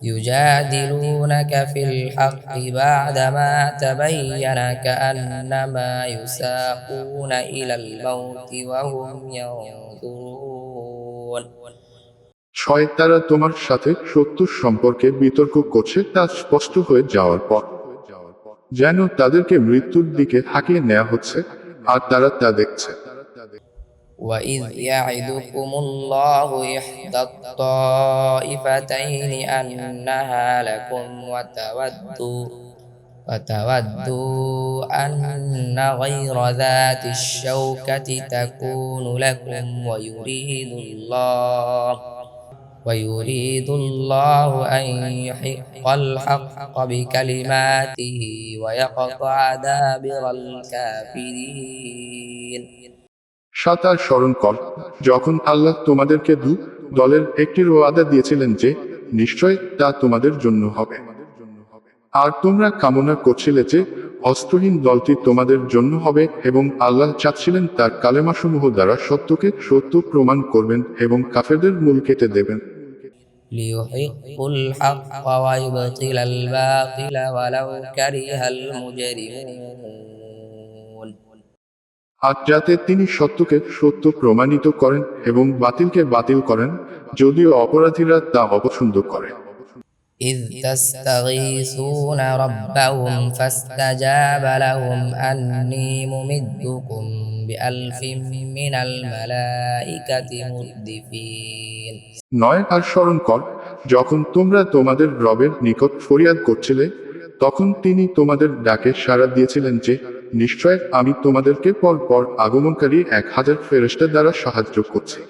يجادلونك في الحق بعدما تبين كأنما يساقون إلى الموت وهم ينظرون ছয় তারা তোমার সাথে সত্য সম্পর্কে বিতর্ক করছে তা স্পষ্ট হয়ে যাওয়ার পর যেন তাদেরকে মৃত্যুর দিকে হাঁকিয়ে নেওয়া হচ্ছে আর তারা তা দেখছে وإذ يعدكم الله إحدى الطائفتين أنها لكم وتودوا وتودوا أن غير ذات الشوكة تكون لكم ويريد الله ويريد الله أن يحق الحق بكلماته ويقطع دابر الكافرين সাতার স্মরণ কর যখন আল্লাহ তোমাদেরকে দু দলের একটির ওয়াদা দিয়েছিলেন যে নিশ্চয় তা তোমাদের জন্য হবে আর তোমরা কামনা করছিলে যে অস্ত্রহীন দলটি তোমাদের জন্য হবে এবং আল্লাহ চাচ্ছিলেন তার কালেমাসমূহ দ্বারা সত্যকে সত্য প্রমাণ করবেন এবং কাফেরদের মূল কেটে দেবেন ليحق الحق ويبطل الباطل ولو كره المجرمون আর যাতে তিনি সত্যকে সত্য প্রমাণিত করেন এবং বাতিলকে বাতিল করেন যদিও অপরাধীরা তা অপছন্দ করে إذ تستغيثون ربهم فاستجاب لهم أني ممدكم بألف من الملائكة مردفين নয় আর স্মরণ কর যখন তোমরা তোমাদের রবের নিকট ফরিয়াদ করছিলে তখন তিনি তোমাদের ডাকে সাড়া দিয়েছিলেন যে নিশ্চয় আমি তোমাদেরকে পর পর আগমনকারী এক হাজার ফেরেস্তা দ্বারা সাহায্য করছি।